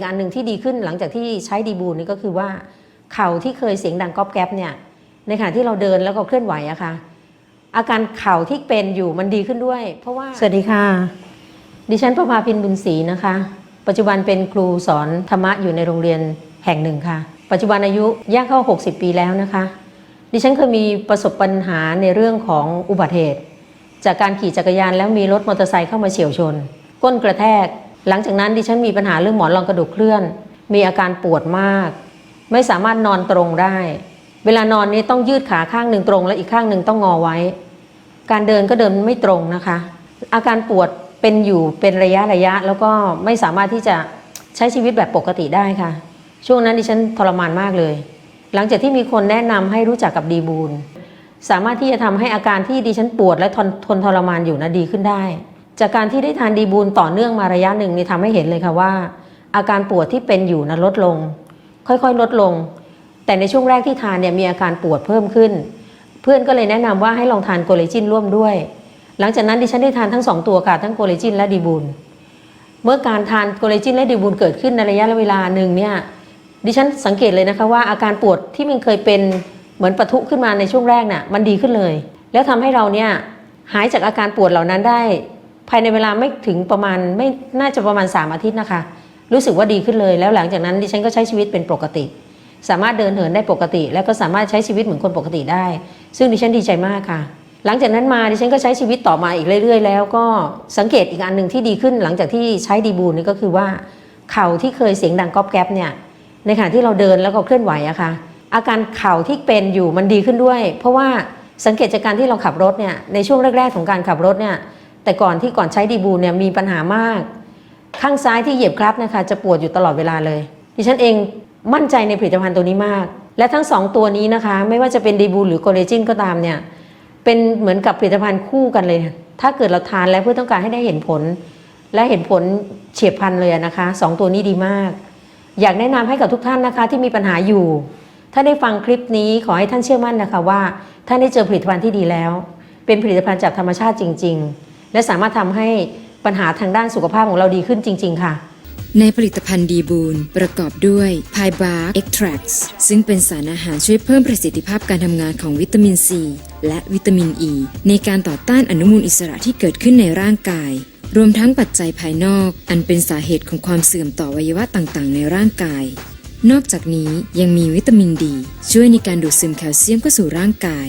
อีกอันหนึ่งที่ดีขึ้นหลังจากที่ใช้ดีบูนนี่ก็คือว่าเข่าที่เคยเสียงดังก๊อบแก๊บเนี่ยในขณะที่เราเดินแล้วก็เคลื่อนไหวอะค่ะอาการเข่าที่เป็นอยู่มันดีขึ้นด้วย เพราะว่าสวัสดีค่ะ ดิฉันประภาพินบุญศรีนะคะ ปัจจุบันเป็นครูสอนธรรมะอยู่ในโรงเรียนแห่งหนึ่งค่ะ ปัจจุบันอายุย่างเข้า 60 ปีแล้วนะคะ ดิฉันเคยมีประสบปัญหาในเรื่องของอุบัติเหตุ จากการขี่จักรยานแล้วมีรถมอเตอร์ไซค์เข้ามาเฉียวชน ก้นกระแทก หลังจากนั้นดิฉันมีปัญหาเรื่องหมอนรองกระดูกเคลื่อน มีอาการปวดมาก ไม่สามารถนอนตรงได้ เวลานอนนี้ต้องยืดขาข้างหนึ่งตรง และอีกข้างหนึ่งต้องงอไว้ การเดินก็เดินไม่ตรงนะคะ อาการปวดเป็นอยู่เป็นระยะระยะแล้วก็ไม่สามารถที่จะใช้ชีวิตแบบปกติได้ค่ะ ช่วงนั้นดิฉันทรมานมากเลย หลังจากที่มีคนแนะนำให้รู้จักกับดีบูลสามารถที่จะทำให้อาการที่ดิฉันปวดและทนทนทรมานอยู่นะดีขึ้นได้ จากการที่ได้ทานดีบูลต่อเนื่องมาระยะหนึ่งนี่ทำให้เห็นเลยค่ะว่า อาการปวดที่เป็นอยู่นะลดลง ค่อยๆ ลดลง แต่ในช่วงแรกที่ทานเนี่ยมีอาการปวดเพิ่มขึ้น เพื่อนก็เลยแนะนำว่าให้ลองทานโกเลจินร่วมด้วย หลังจากนั้นดิฉันได้ทานทั้งสองตัวค่ะทั้งโกเลจินและดีบูลเมื่อการทานโกเลจินและดีบูลเกิดขึ้นในระยะเวลาหนึ่งเนี่ยดิฉันสังเกตเลยนะคะว่าอาการปวดที่มันเคยเป็นเหมือนปะทุขึ้นมาในช่วงแรกน่ะมันดีขึ้นเลย แล้วทำให้เราเนี่ยหายจากอาการปวดเหล่านั้นได้ ภายในเวลาไม่ถึงประมาณไม่น่าจะประมาณ 3 อาทิตย์นะคะ รู้สึกว่าดีขึ้นเลยแล้วหลังจากนั้นดิฉันก็ใช้ชีวิตเป็นปกติ สามารถเดินเหินได้ปกติ แล้วก็สามารถใช้ชีวิตเหมือนคนปกติได้ ซึ่งดิฉันดีใจมากค่ะ หลังจากนั้นมาดิฉันก็ใช้ชีวิตต่อมาอีกเรื่อย ๆ แล้วก็สังเกตอีกอันหนึ่งที่ดีขึ้น หลังจากที่ใช้ดีบูนนี่ก็คือว่าเข่าที่เคยเสียงดังก๊อบแก๊บเนี่ยในขณะที่เราเดินแล้วก็เคลื่อนไหวอะค่ะ อาการเข่าที่เป็นอยู่มันดีขึ้นด้วย เพราะว่าสังเกตจากการที่เราขับรถเนี่ยในช่วงแรก ๆ ของการขับรถเนี่ย แต่ก่อนที่ก่อนใช้ดีบูนเนี่ยมีปัญหามาก ข้างซ้ายที่เหยียบคลัตช์นะคะจะปวดอยู่ตลอดเวลาเลย ดิฉันเองมั่นใจในผลิตภัณฑ์ตัวนี้มาก และทั้งสองตัวนี้นะคะ ไม่ว่าจะเป็นดีบูหรือโคเลจินก็ตามเนี่ยเป็นเหมือนกับผลิตภัณฑ์คู่กันเลย ถ้าเกิดเราทานแล้วเพื่อต้องการให้ได้เห็นผล และเห็นผลเฉียบพลันเลยนะคะสองตัวนี้ดีมาก อยากแนะนำให้กับทุกท่านนะคะที่มีปัญหาอยู่ ถ้าได้ฟังคลิปนี้ขอให้ท่านเชื่อมั่นนะคะว่าท่านได้เจอผลิตภัณฑ์ที่ดีแล้ว เป็นผลิตภัณฑ์จากธรรมชาติจริง ๆ และสามารถทำให้ปัญหาทางด้านสุขภาพของเราดีขึ้นจริง ๆ ค่ะ ในผลิตภัณฑ์ดีบูนประกอบด้วยไพบาร์เอ็กทรักซึ่งเป็นสารอาหารช่วยเพิ่มประสิทธิภาพการทำงานของวิตามินซี และวิตามินอ e ีในการต่อต้านอนุมูลอิสระที่เกิดขึ้นในร่างกาย รวมทั้งปัจจัยภายนอก อันเป็นสาเหตุของความเสื่อมต่ออวัยวะต่างๆ ในร่างกาย นอกจากนี้ยังมีวิตามินดี ช่วยในการดูดซึมแคลเซียมเข้าสู่ร่างกาย